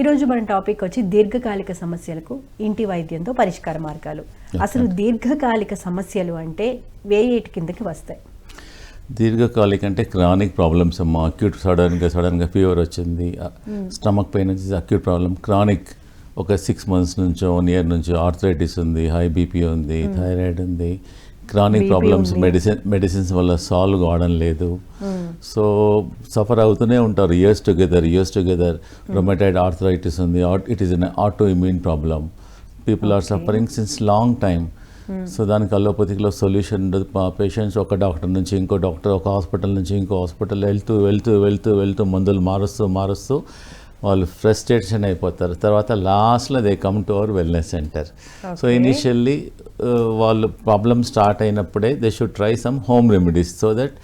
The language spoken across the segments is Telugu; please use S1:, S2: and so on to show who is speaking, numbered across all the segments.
S1: ఈరోజు మన టాపిక్ వచ్చి దీర్ఘకాలిక సమస్యలకు ఇంటి వైద్యంతో పరిష్కార మార్గాలు. అసలు దీర్ఘకాలిక సమస్యలు అంటే వేయేటి కిందకి వస్తాయి.
S2: దీర్ఘకాలిక అంటే క్రానిక్ ప్రాబ్లమ్స్ అమ్మా. అక్యూట్ సడన్గా సడన్గా ఫీవర్ వచ్చింది. స్టమక్ పెయిన్ వచ్చి అక్యూట్ ప్రాబ్లం క్రానిక్ ఒక సిక్స్ మంత్స్ నుంచో వన్ ఇయర్ నుంచో ఆర్థరైటిస్ ఉంది హై బీపీ ఉంది థైరాయిడ్ ఉంది. Chronic problems. మెడిసిన్ మెడిసిన్స్ వల్ల సాల్వ్ కావడం లేదు. సో సఫర్ అవుతూనే ఉంటారు. Years together years together rheumatoid arthritis ఉంది. It is an auto immune problem people are suffering since long time so దానికి అలోపతిలో సొల్యూషన్ ఉండదు. పేషెంట్స్ ఒక డాక్టర్ నుంచి ఇంకో డాక్టర్ ఒక హాస్పిటల్ నుంచి ఇంకో హాస్పిటల్ వెళ్తూ వెళ్తూ వెళ్తూ వెళ్తూ మందులు మారుస్తూ మారుస్తూ వాళ్ళు ఫ్రస్ట్రేషన్ అయిపోతారు. తర్వాత లాస్ట్లో they come to our wellness center so. Initially వాళ్ళు ప్రాబ్లమ్ స్టార్ట్ అయినప్పుడే they should try some home remedies so that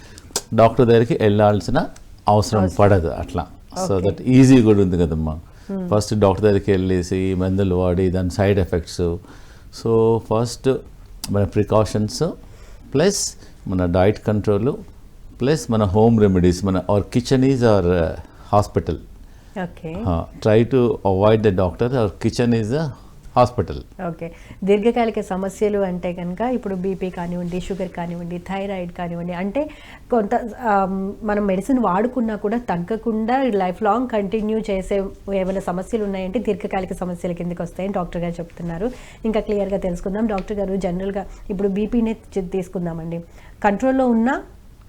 S2: doctor దగ్గరికి వెళ్ళాల్సిన అవసరం పడదు అట్లా. సో. దట్ ఈజీ కూడా ఉంది కదమ్మా. ఫస్ట్ డాక్టర్ దగ్గరికి వెళ్ళేసి మందులు వాడి దాని సైడ్ ఎఫెక్ట్స్ సో ఫస్ట్ మన ప్రికాషన్స్ ప్లస్ మన డైట్ కంట్రోల్ ప్లస్ మన హోమ్ రెమెడీస్ మన our kitchen is our hospital try to avoid the doctor our kitchen is a hospital.
S1: Okay. దీర్ఘకాలిక సమస్యలు అంటే కనుక ఇప్పుడు బీపీ కానివ్వండి షుగర్ కానివ్వండి థైరాయిడ్ కానివ్వండి అంటే కొంత మనం మెడిసిన్ వాడుకున్నా కూడా తగ్గకుండా లైఫ్ లాంగ్ కంటిన్యూ చేసే ఏమైనా సమస్యలు ఉన్నాయంటే దీర్ఘకాలిక సమస్యల కిందకి వస్తాయని డాక్టర్ గారు చెప్తున్నారు. ఇంకా క్లియర్గా తెలుసుకుందాం. డాక్టర్ గారు జనరల్గా ఇప్పుడు బీపీనే తీసుకుందామండి. కంట్రోల్లో ఉన్నా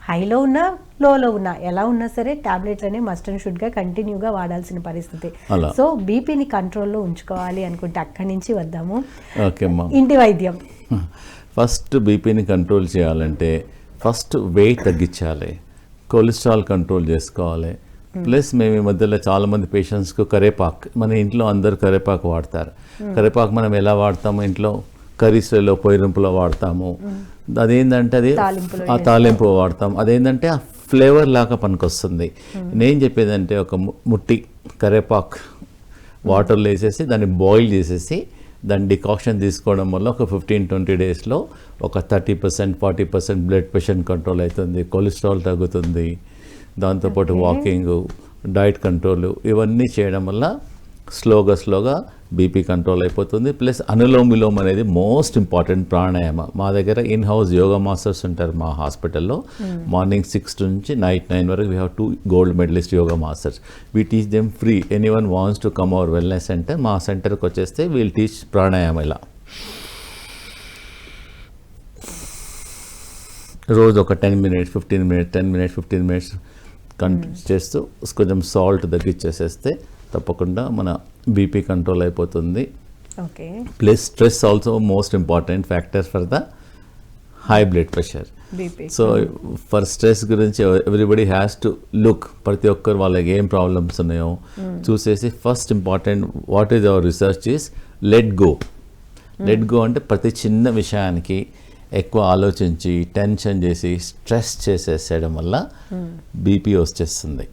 S1: హైలో ఉన్నా లోలో ఉన్నా ఎలా ఉన్నా సరే టాబ్లెట్లనే మస్ట్ అండ్ షుడ్గా కంటిన్యూగా వాడాల్సిన పరిస్థితి. సో బీపీని కంట్రోల్లో ఉంచుకోవాలి అనుకుంటే అక్కడి నుంచి వద్దాము. ఇంటి వైద్యం.
S2: ఫస్ట్ బీపీని కంట్రోల్ చేయాలంటే ఫస్ట్ వెయిట్ తగ్గించాలి. కొలెస్ట్రాల్ కంట్రోల్ చేసుకోవాలి. ప్లస్ మేము ఈ మధ్యలో చాలామంది పేషెంట్స్కు కరేపాక్ మన ఇంట్లో అందరు కరేపాకు వాడతారు. కరేపాకు మనం ఎలా వాడతాము? ఇంట్లో కర్రీస్లలో పొయ్యింపులో వాడతాము. అదేంటంటే అది ఆ తాలింపు వాడతాం. అదేంటంటే ఆ ఫ్లేవర్ లాగా పనికొస్తుంది. నేను చెప్పేదంటే ఒక ముట్టి కరేపాక్ వాటర్లో వేసేసి దాన్ని బాయిల్ చేసేసి దాని డికాక్షన్ తీసుకోవడం వల్ల ఒక ఫిఫ్టీన్ ట్వంటీ డేస్లో ఒక thirty percent forty percent blood pressure control అవుతుంది కొలెస్ట్రాల్ తగ్గుతుంది. దాంతోపాటు. వాకింగ్ డైట్ కంట్రోల్ ఇవన్నీ చేయడం వల్ల స్లోగా స్లోగా బీపీ కంట్రోల్ అయిపోతుంది. ప్లస్ అనులోమ్ విలోమ్ అనేది మోస్ట్ ఇంపార్టెంట్ ప్రాణాయామ. మా దగ్గర ఇన్ హౌస్ యోగా మాస్టర్స్ ఉంటారు మా హాస్పిటల్లో. మార్నింగ్ సిక్స్ నుంచి నైట్ నైన్ వరకు we have two gold medalist yoga masters we teach them free any one wants to come our wellness center మా సెంటర్కి వచ్చేస్తే వీల్ టీచ్ ప్రాణాయామ ఇలా. రోజు ఒక ten minutes fifteen minutes ten minutes fifteen minutes continue చేస్తూ కొంచెం సాల్ట్ తగ్గించేసేస్తే తప్పకుండా మన బీపీ కంట్రోల్ అయిపోతుంది.
S1: Okay
S2: plus stress also most important factor for the high blood pressure so for stress గురించి ఎవ్రీబడి హ్యాస్ టు లుక్ ప్రతి ఒక్కరు వాళ్ళకి ఏం ప్రాబ్లమ్స్ ఉన్నాయో చూసేసి first important what is our research is let go let go అంటే ప్రతి చిన్న విషయానికి ఎక్కువ ఆలోచించి టెన్షన్ చేసి స్ట్రెస్ చేసేసేయడం వల్ల బీపీ వచ్చేస్తుంది.